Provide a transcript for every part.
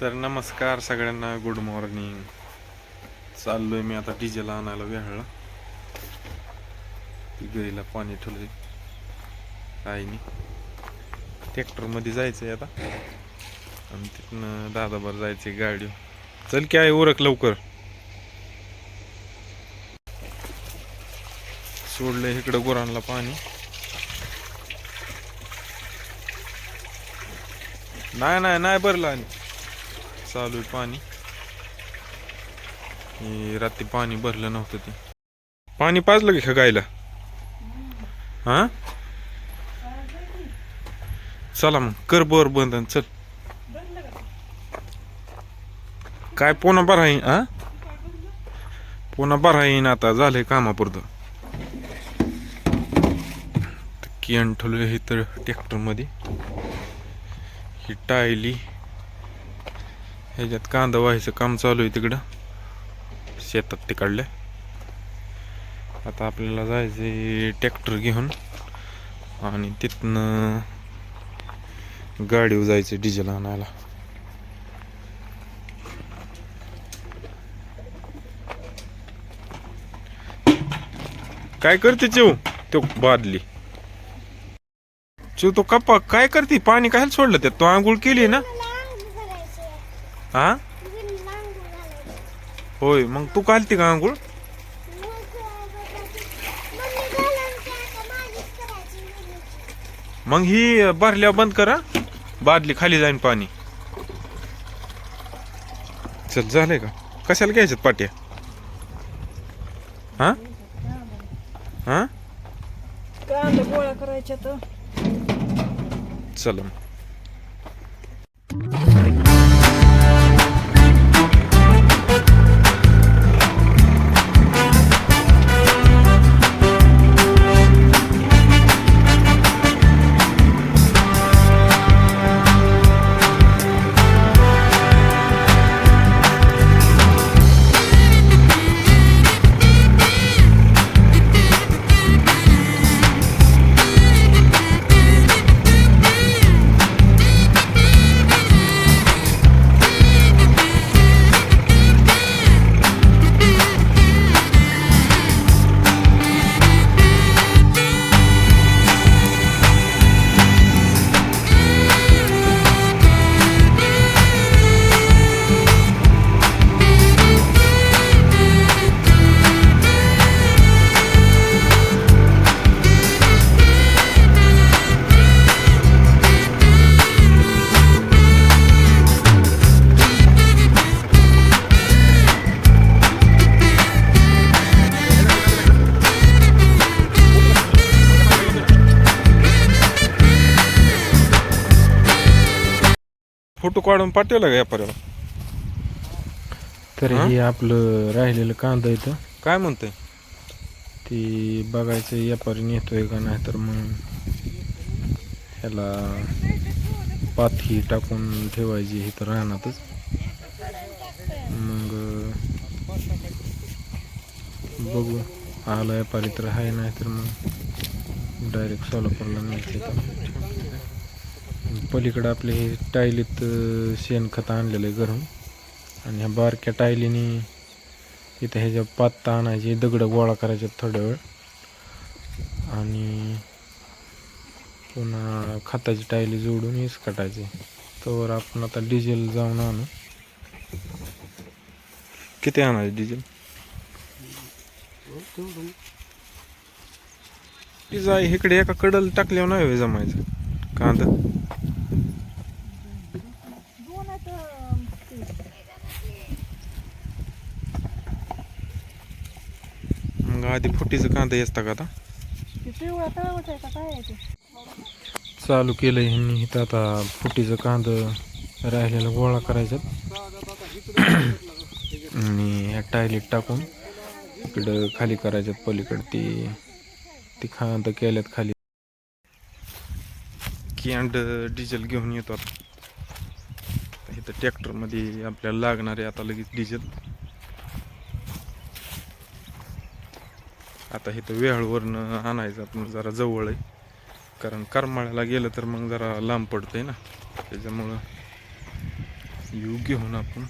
तर नमस्कार सगळ्यांना गुड मॉर्निंग चाललोय मी आता डिझेल आणायला वेळला ती गाईला पाणी ठेवलंय. आईनी ट्रॅक्टरमध्ये जायचंय आता. आणि तिथनं दादाभर जायचंय गाडी चल की आहे उरक लवकर. सोडलंय इकडं गुरांना पाणी. नाही नाही नाही भरलं आणि. चालू आहे पाणी. हे रात्री पाणी भरलं नव्हतं ते. पाणी पाजलं की गायला हा? चला मग कर बर बंद चल. काय पोना बरा येईन हा पोना बरा येईन आता झालंय कामापुरतं. किन ठेवलं हे तर ट्रॅक्टरमध्ये. ही टायली. ह्याच्यात कांदा व्हायचं काम चालू आहे तिकडं. शेतात तिकडल्या आता आपल्याला जायचं ट्रॅक्टर घेऊन. आणि तिथनं गाडीवर जायचं डिझेल आणायला. काय करते चिव तो बादली. चिव तो कप्पा काय करते? पाणी काय सोडलं त्यात? तो आंघोळ केली ना? हा होय मग तू घालते का आंघोळ? मग ही भरल्यावर बंद करा बादली खाली जाईन पाणी. चल झालंय का? कशाला घ्यायच्यात पाट्या? हा? हा? कांदा गोळा करायच्या तर चला मग. फोटो काढून पाठवला का व्यापाऱ्याला तर हा? हे? आपलं राहिलेलं कांदा इथं. काय म्हणतंय? ती बघायचं व्यापारी नेतोय का नाही तर मग ह्याला पाथी टाकून ठेवायची इथं राहणारच मग बघू. आला व्यापारी तर आहे नाही तर मग डायरेक्ट सोलापूरला न्यायचं इथं. पलीकडं आपले हे टायलीत शेणखत आणलेलं आहे घरून. आणि ह्या बारक्या टायलीने इथं ह्याच्या पात्ता आणायचे दगडं गोळा करायचे थोड्या वेळ. आणि पुन्हा खताची टायली जोडून हेच कटायचे तर आपण आता डिझेल जाऊन आणू. किती आणायचं डिझेल? ती इकडे एका कडल टाकल्यावर नाही जमायचं. कांदा दोन आहेत मग आधी फुटीचं कांदा असता का आता? आहे चालू केलं ह्यांनी इथं आता फुटीचं कांद राहिलेलं गोळा करायच्यात आणि ह्या टायलीत टाकून इकडं खाली करायच्यात पलीकडं ती ती खांद केल्यात खाली. कॅन्ड डिझेल घेऊन येतो. आता इथं ट्रॅक्टरमध्ये आपल्याला लागणार आहे आता लगेच डिझेल. आता इथं वेळवरनं आणायचं आपण जरा जवळ आहे. कारण करमाळ्याला गेलं तर मग जरा लांब पडतंय ना. त्याच्यामुळं येऊ घेऊन आपण.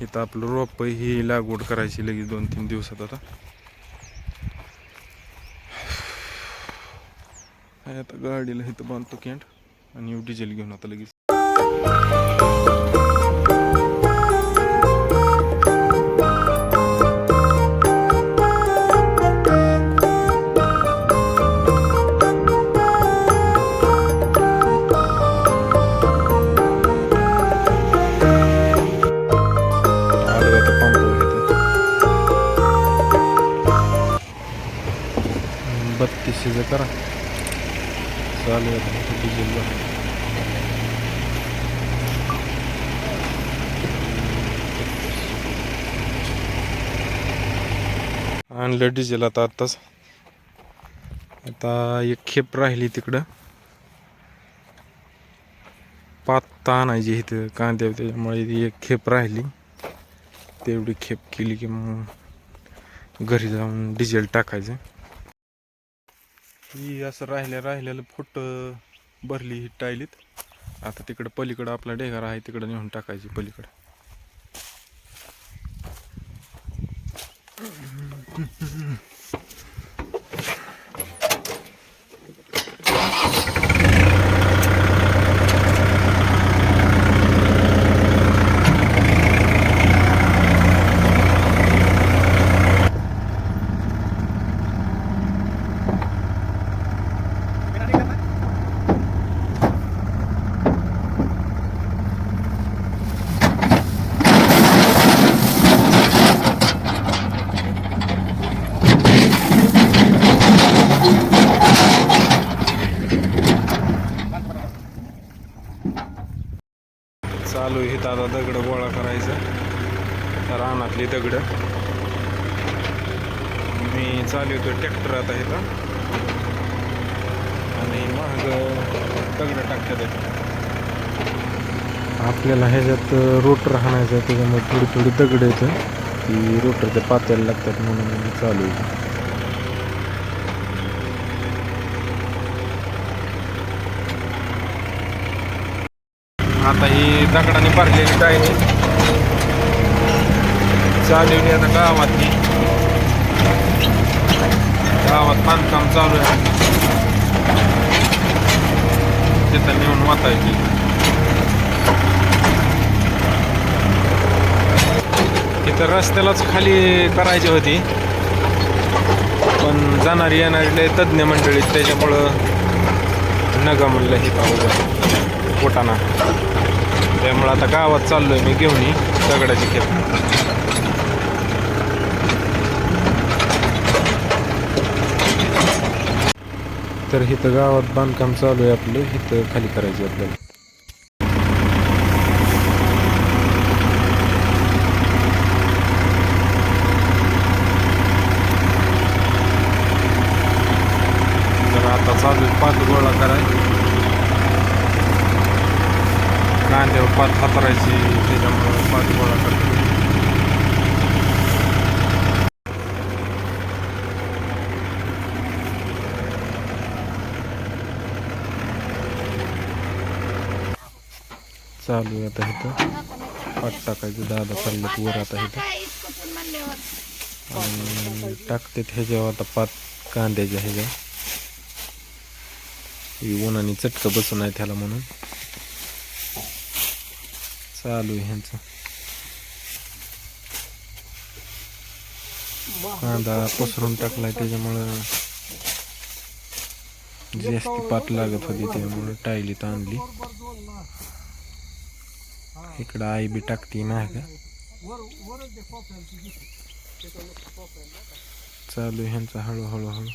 इथं आपलं रोप ही लागवड करायची लगेच दोन तीन दिवसात आता. आता गाडीला इथं बांधतो कॅन्ट आणि डिझेल घेऊन आता लगेच. बत्तीसशेचं करा चालेल आता डिझेल आणलं डिझेल आता आत्ताच. आता एक खेप राहिली तिकडं. पात्ता आणायची इथं कांद्या त्याच्यामुळे एक खेप राहिली. तेवढी खेप केली की मग घरी जाऊन डिझेल टाकायचं. ही असं राहिल्या राहिलेलं फुट भरली ही टायलीत. आता तिकडं पलीकडं आपला ढेगार आहे तिकडं नेऊन टाकायची पलीकडं चालू आहे इथं आता दगड गोळा रानातली दगड. मी चालू होतो ट्रॅक्टर आता इथं. आणि मग दगड टाकतात आपल्याला ह्याच्यात रोटर हाणायचं आहे त्याच्यामुळे थोडी थोडी दगड येतं ती रोटरच्या पात्याला लागतात म्हणून चालू आहे आता ही दगडाने भरलेली टायरी चालवली आता गावातली गावात बांधकाम चालू आहे. तिथं नेऊन वाचायची इथं रस्त्यालाच खाली करायची होती. पण जाणारी येणारी लय तज्ज्ञ मंडळी त्याच्यामुळं नगा म्हणलं हे पाहू पोटाना. त्यामुळं आता गावात चाललो आहे मी घेऊन ये. दगडाची खेळ. तर इथं गावात बांधकाम चालू आहे आपलं. इथं खाली करायचे आपल्याला. तर आता चालू पात गोळा करायची कांद्यावर पात हातरायची त्याच्यामुळे पात गोळा करतो. चालू आहे आता इथं. पाट टाकायचं दादा चाललं वर आता इथं. आणि टाकते ह्याच्यावर आता पात कांद्याच्या ह्याच्या ही उन्हाने चटकं बसून आहे त्याला म्हणून. चालू आहे ह्यांचं. कांदा पसरून टाकलाय त्याच्यामुळं जास्ती पात लागत होती त्यामुळं टायलीत आणली. इकडं आई बी टाकते नाही का चालू ह्यांचा हळूहळू हळू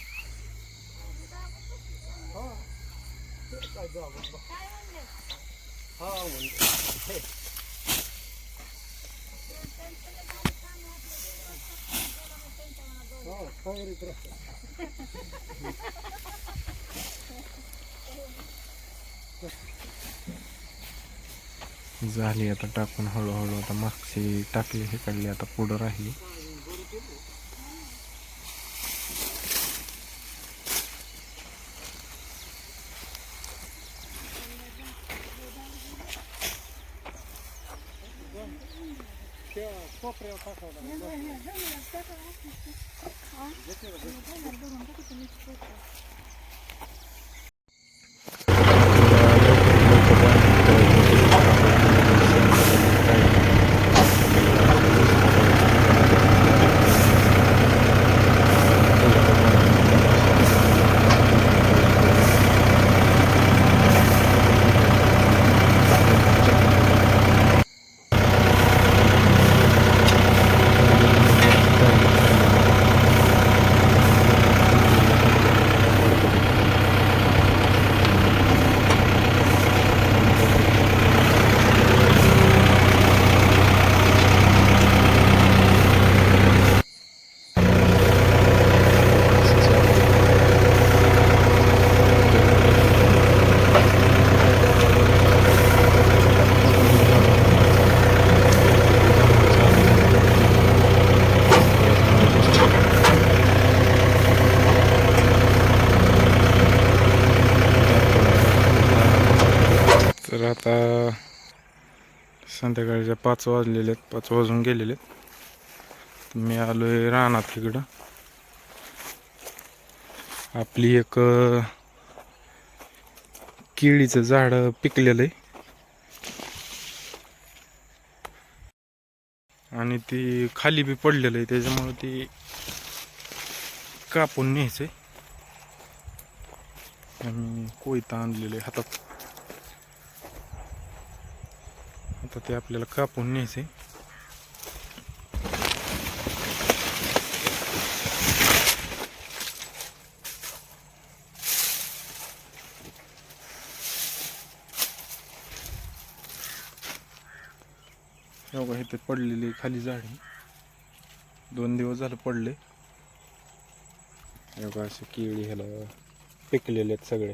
zahli ya takun holo holo tamak si takli hikali ya tapudarahi संध्याकाळच्या पाच वाजलेले आहेत पाच वाजून गेलेले आहेत. मी आलोय रानात तिकडं आपली एक केळीचं झाड पिकलेलं आहे. आणि ती खाली बी पडलेलं आहे त्याच्यामुळे ती कापून न्यायचं आहे आणि कोयता आणलेलं आहे हातात. आता ते आपल्याला कापून न्यायचे बघा इथे पडलेली खाली झाडे. दोन दिवस झालं पडले. हे असे केळी ह्याला पिकलेले आहेत सगळे.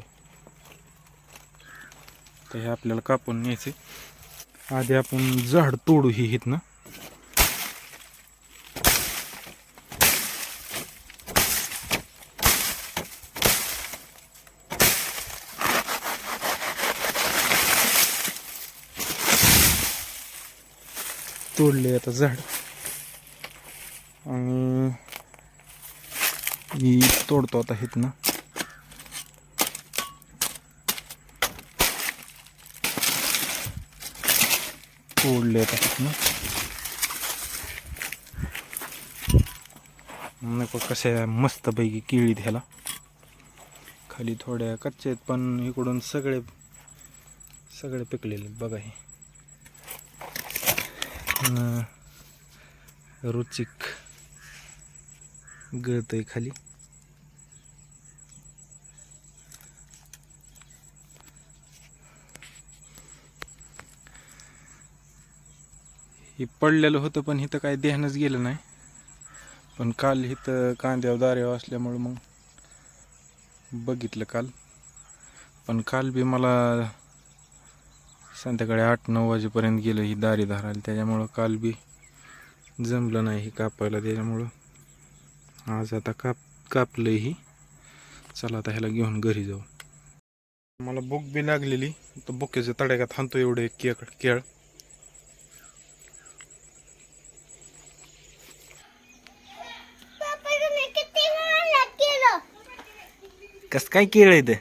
तर हे आपल्याला कापून न्यायचे आधी आपण झाड तोडू ही हित ना. तोडले आता झाड आणि तोडतो आता हित ना. तोडले आता ना नको कशा मस्त पैकी केळी ह्याला. खाली थोड्या कच्चे आहेत पण इकडून सगळे सगळे पिकलेले आहेत बघा हे. न रुचिक आहे खाली. हे पडलेलं होतं पण इथं काही देहनच गेलं नाही. पण काल इथं कांद्यावर दाऱ्यावर असल्यामुळं मग बघितलं काल. पण काल बी मला संध्याकाळी आठ नऊ वाजेपर्यंत गेलं ही दारी धारायला. त्याच्यामुळं काल बी जमलं नाही हे कापायला. त्याच्यामुळं आज आता काप कापलं ही. चला आता ह्याला घेऊन घरी जाऊ. मला बुक बी लागलेली. तर बुक्याच्या तड्याकात थांबतो एवढे केळ केळ. कस काय केळ आहे ते?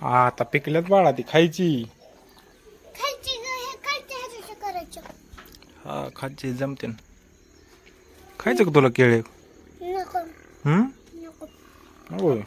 हा आता पिकल्यात बाळा ती खायची. हा खायची जमते ना. खायचं का तुला केळे? हम्म होय